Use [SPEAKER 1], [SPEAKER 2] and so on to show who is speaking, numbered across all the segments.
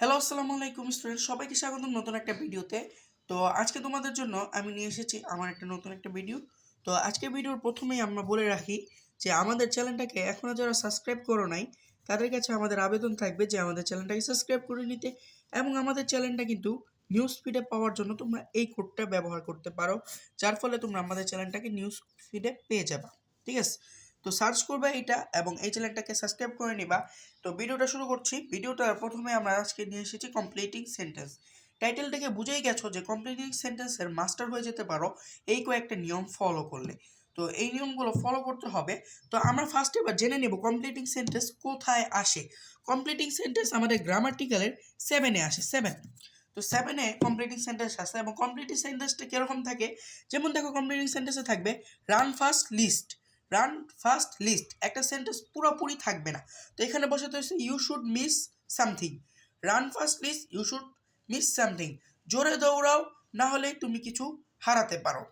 [SPEAKER 1] Hello আসসালামু আলাইকুম student সবাইকে স্বাগতম নতুন একটা ভিডিওতে। তো আজকে তোমাদের জন্য আমি নিয়ে এসেছি আমার একটা নতুন একটা ভিডিও তো আজকে ভিডিওর প্রথমেই আমরা বলে রাখি যে, আমাদের চ্যানেলটাকে এখনও যারা সাবস্ক্রাইব করো নাই, তাদের কাছে আমাদের আবেদন থাকবে যে, আমাদের চ্যানেলটাকে সাবস্ক্রাইব করে নিতে এবং আমাদের চ্যানেলটা কিন্তু নিউজ ফিডে পাওয়ার জন্য তোমরা এই কোডটা ব্যবহার করতে পারো। যার ফলে তোমরা আমাদের চ্যানেলটাকে নিউজ ফিডে পেয়ে যাবা। ঠিক আছে? তো সার্চ করবে এটা এবং এই চ্যানেলটাকে সাবস্ক্রাইব করে নিবা। তো ভিডিওটা শুরু করছি। ভিডিওটা প্রথমে আমরা আজকে নিয়ে এসেছি কমপ্লিটিং সেন্টেন্স টাইটেল থেকে বুঝেই গেছো যে কমপ্লিটিং সেন্টেন্সের মাস্টার হয়ে যেতে পারো এই কয়েকটা নিয়ম ফলো করলে। তো এই নিয়মগুলো ফলো করতে হবে। তো আমরা ফার্স্ট এবার জেনে নেব কমপ্লিটিং সেন্টেন্স কোথায় আসে। কমপ্লিটিং সেন্টেন্স আমাদের গ্রামাটিক্যালের সেভেনে আসে সেভেন তো সেভেনে কমপ্লিটিং সেন্টেন্স আসে এবং কমপ্লিটিং সেন্টেন্সটা কীরকম থাকে? যেমন দেখো কমপ্লিটিং সেন্টেন্সে থাকবে run fast lest run fast lest. একটা সেন্টেন্স পুরোপুরি থাকবে না। তো এখানে বসাতে হচ্ছে you should miss something run fast lest you should miss something জোরে দৌড়াও, না হলে তুমি কিছু হারাতে পারো।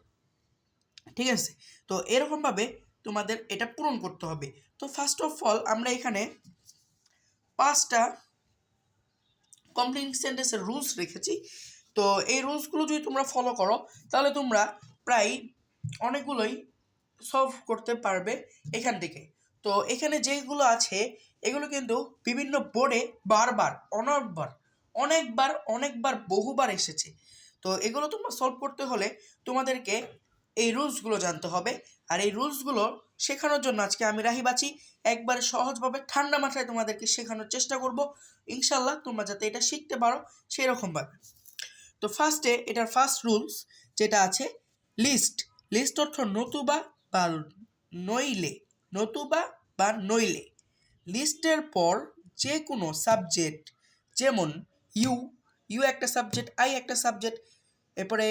[SPEAKER 1] ঠিক আছে? তো এরকমভাবে তোমাদের এটা পূরণ করতে হবে। তো ফার্স্ট অফ অল আমরা এখানে পাঁচটা কমপ্লিট সেন্টেন্সের রুলস রেখেছি। তো এই রুলসগুলো যদি তোমরা ফলো করো, তাহলে তোমরা প্রায় অনেকগুলোই সলভ করতে পারবে এখান থেকে। তো এখানে যেগুলো আছে, এগুলো কিন্তু বিভিন্ন বোর্ডে বারবার অনেকবার অনেকবার অনেকবার, বহুবার এসেছে। তো এগুলো তোমরা সলভ করতে হলে তোমাদেরকে এই রুলসগুলো জানতে হবে। আর এই রুলসগুলো শেখানোর জন্য আজকে আমি রাহিবাচি একবারে সহজভাবে ঠান্ডা মাথায় তোমাদেরকে শেখানোর চেষ্টা করব। ইনশাল্লাহ তোমরা যাতে এটা শিখতে পারো সেরকমভাবে। তো ফার্স্টে এটার ফার্স্ট রুলস যেটা আছে লিস্ট লিস্ট অর্থ নতুবা বা নইলে, নতুবা বা নইলে। লিস্টের পর যে কোনো সাবজেক্ট, যেমন ইউ ইউ একটা সাবজেক্ট, আই একটা সাবজেক্ট, এরপরে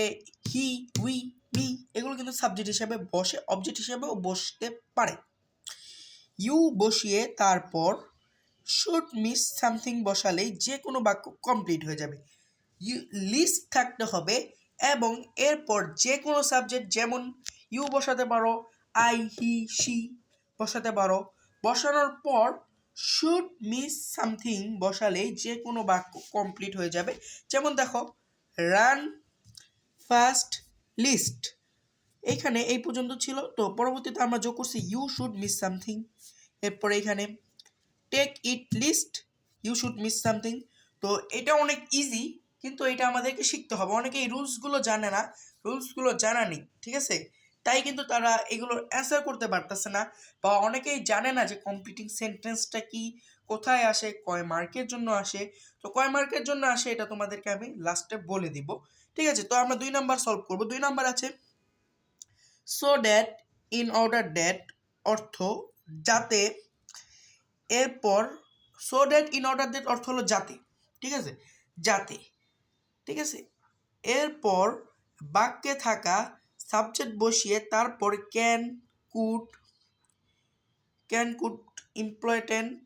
[SPEAKER 1] হি, উই, মি, এগুলো কিন্তু সাবজেক্ট হিসাবে বসে, অবজেক্ট হিসাবেও বসতে পারে। ইউ বসিয়ে তারপর শুড মিস সামথিং বসালেই যে কোনো বাক্য কমপ্লিট হয়ে যাবে। ইউ, লিস্ট থাকতে হবে এবং এরপর যে কোনো সাবজেক্ট, যেমন ইউ বসাতে পারো আই, হি সি বসাতে পারো। বসানোর পর শুড মিস সামথিং বসালেই যে কোনো বাক্য কমপ্লিট হয়ে যাবে। যেমন দেখো, রান ফার্স্ট লিস্ট। এইখানে এই পর্যন্ত ছিল। তো পরবর্তীতে আমরা যোগ করছি, ইউ শুড মিস সামথিং। এরপরে এখানে, take it lest, you should miss something. তো এটা অনেক ইজি, কিন্তু এটা আমাদেরকে শিখতে হবে। অনেকে এই রুলসগুলো জানে না, রুলসগুলো জানা নেই, ঠিক আছে? তাই কিন্তু তারা এগুলোর অ্যান্সার করতে পারতেছে না বা অনেকেই জানে না যে কমপ্লিটিং সেন্টেন্সটা কি, কোথায় আসে, কয় মার্কের জন্য আসে। তো কয় মার্কের জন্য আসে এটা তোমাদেরকে আমি লাস্টে বলে দিব। ঠিক আছে? তো আমরা দুই নাম্বার সলভ করব। দুই নাম্বার আছে so that in order that অর্থ যাতে এরপর so that in order that অর্থ হলো যাতে। ঠিক আছে? যাতে। ঠিক আছে? এরপর বাক্যে থাকা সাবজেক্ট বসিয়ে তারপর ক্যান কুড ক্যান কুড ইমপ্লয়েটেন্ট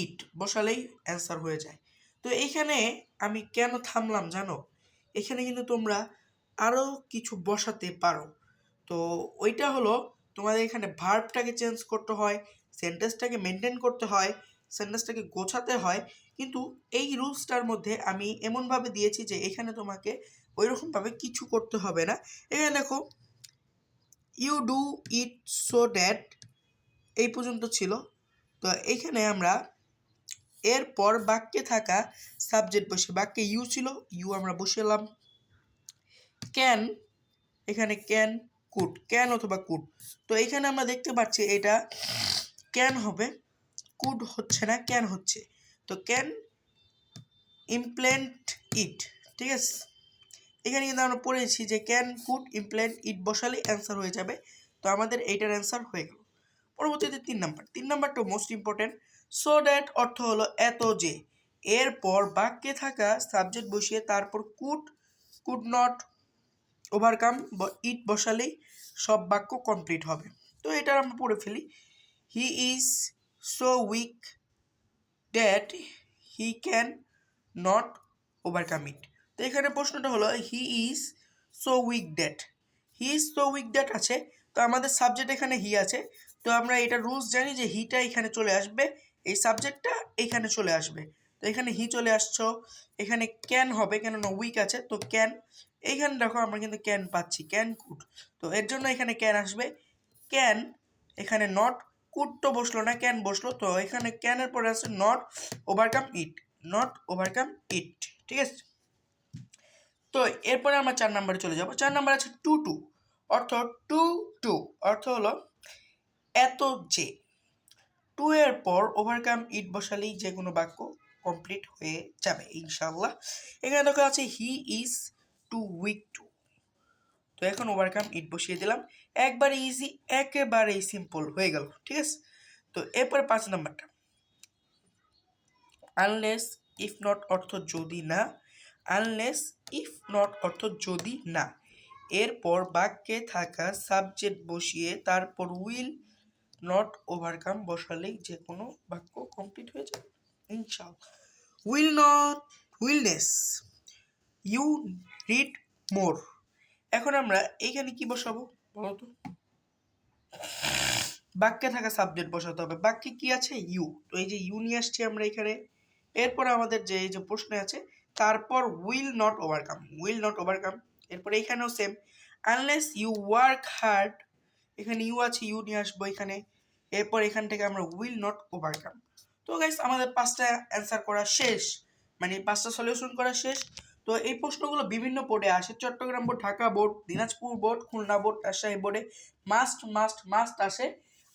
[SPEAKER 1] ইট বসালেই অ্যান্সার হয়ে যায়। তো এইখানে আমি কেন থামলাম জানো? এখানে কিন্তু তোমরা আরও কিছু বসাতে পারো। তো ওইটা হলো তোমাদের এখানে ভার্বটাকে চেঞ্জ করতে হয় সেন্টেন্সটাকে মেনটেন করতে হয় সেন্টেন্সটাকে গোছাতে হয়। কিন্তু এই রুলসটার মধ্যে আমি এমনভাবে দিয়েছি যে এখানে তোমাকে ওইরকমভাবে কিছু করতে হবে না। এখানে দেখো you do it so that এই পর্যন্ত ছিল। তো এইখানে আমরা এরপর বাক্যে থাকা সাবজেক্ট বসে, বাক্যে ইউ ছিল ইউ আমরা বসালাম ক্যান এখানে ক্যান কুড ক্যান অথবা কুড তো এখানে আমরা দেখতে পাচ্ছি এটা ক্যান হবে কুড হচ্ছে না ক্যান হচ্ছে। তো ক্যান ইমপ্লেন্ট ইট ঠিক আছে? এখানে কিন্তু আমরা পড়েছি যে ক্যান কুড ইমপ্লেন্ট ইট বসালে অ্যান্সার হয়ে যাবে। তো আমাদের এইটার অ্যান্সার হয়ে গেল। পরবর্তীতে তিন নাম্বার তিন নাম্বারটা মোস্ট ইম্পর্টেন্ট সো দ্যাট অর্থ হলো এত যে। এরপর বাক্যে থাকা সাবজেক্ট বসিয়ে তারপর could could not overcome it বসালেই সব বাক্য কমপ্লিট হবে। তো এটা আমরা পড়ে ফেলি। He is so weak that he can not overcome it তো এখানে প্রশ্নটা হলো he is so weak that he is so weak that আছে, তো আমাদের সাবজেক্ট এখানে হি আছে, তো আমরা এটা রুলস জানি যে হিটা এখানে চলে আসবে, এই সাবজেক্টটা এখানে চলে আসবে। তো এখানে হি চলে আসছো, এখানে ক্যান হবে, কেননা উইক আছে, তো ক্যান এইখানে দেখো আমরা কিন্তু ক্যান পাচ্ছি ক্যান কুড তো এর জন্য এখানে ক্যান আসবে ক্যান এখানে নট কুড তো বসল না ক্যান বসল, তো এখানে ক্যানের পরে আছে not overcome it not overcome it ঠিক আছে? তো এরপরে আমরা চার নাম্বারে চলে যাব। চার নাম্বার আছে টু টু অর্থ টু টু অর্থ হলো এত যে। টু এর পর ওভারকাম ইট বসালেই যে কোনো বাক্য কমপ্লিট হয়ে যাবে ইনশাল্লাহ এখানে দেখা আছে he is too weak to তো এখন ওভারকাম ইট বসিয়ে দিলাম। একবারে ইজি একেবারেই সিম্পল হয়ে গেল, ঠিক আছে? তো এরপরে পাঁচ নাম্বারটা। আনলেস ইফ নট অর্থ যদি না আনলেস ইফ নট অর্থ যদি না। এরপর বাক্যে থাকা সাবজেক্ট বসিয়ে তারপর উইল নট ওভারকাম বসালেই যে কোনো বাক্য কমপ্লিট হয়ে যাবে। ইনশাল্লাহ উইল নট উইলনেস ইউ রিড মোর এখন আমরা এইখানে কি বসাবো বলো তো? বাক্যে থাকা সাবজেক্ট বসাতে হবে। বাক্যে কি আছে? ইউ তো এই যে ইউ নিয়ে আসছি আমরা এখানে। এরপর আমাদের যে, এই যে প্রশ্ন আছে তারপর will not overcome will not overcome এরপরে এখানেও same unless you work hard এখানে ইউ আছে ইউ নিয়ে আসব এখানে, এরপর এখান থেকে আমরা উইল নট ওভারকাম তো গাইস আমাদের পাঁচটা অ্যান্সার করা শেষ মানে পাঁচটা সলিউশন করা শেষ। তো এই প্রশ্নগুলো বিভিন্ন বোর্ডে আসে, Chittagong board Dhaka board Dinajpur board Khulna board Rajshahi বোর্ডে মাস্ট মাস্ট মাস্ট আসে।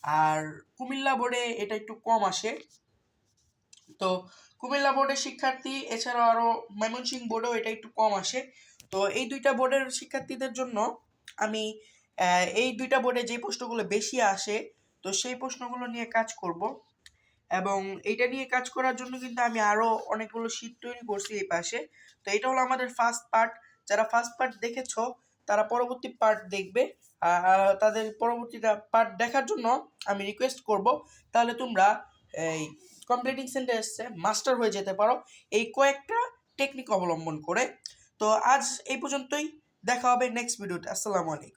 [SPEAKER 1] আর কুমিল্লা বোর্ডে এটা একটু কম আসে। তো কুমিল্লা বোর্ডের শিক্ষার্থী, এছাড়াও আরও ময়মনসিংহ বোর্ডেও এটা একটু কম আসে। তো এই দুইটা বোর্ডের শিক্ষার্থীদের জন্য আমি এই দুইটা বোর্ডে যে প্রশ্নগুলো বেশি আসে, তো সেই প্রশ্নগুলো নিয়ে কাজ করব। এবং এটা নিয়ে কাজ করার জন্য কিন্তু আমি আরও অনেকগুলো শীট তৈরি করছি এই পাশে। তো এটা হলো আমাদের ফার্স্ট পার্ট যারা ফার্স্ট পার্ট দেখেছ, তারা পরবর্তী পার্ট দেখবে। তাদের পরবর্তীটা পার্ট দেখার জন্য আমি রিকোয়েস্ট করব। তাহলে তোমরা এই কমপ্লিটিং সেন্টেন্সে মাস্টার হয়ে যেতে পারো। এই কয়েকটা টেকনিক অবলম্বন করে। তো আজ এই পর্যন্তই, দেখা হবে নেক্সট ভিডিওতে আসসালামু আলাইকুম।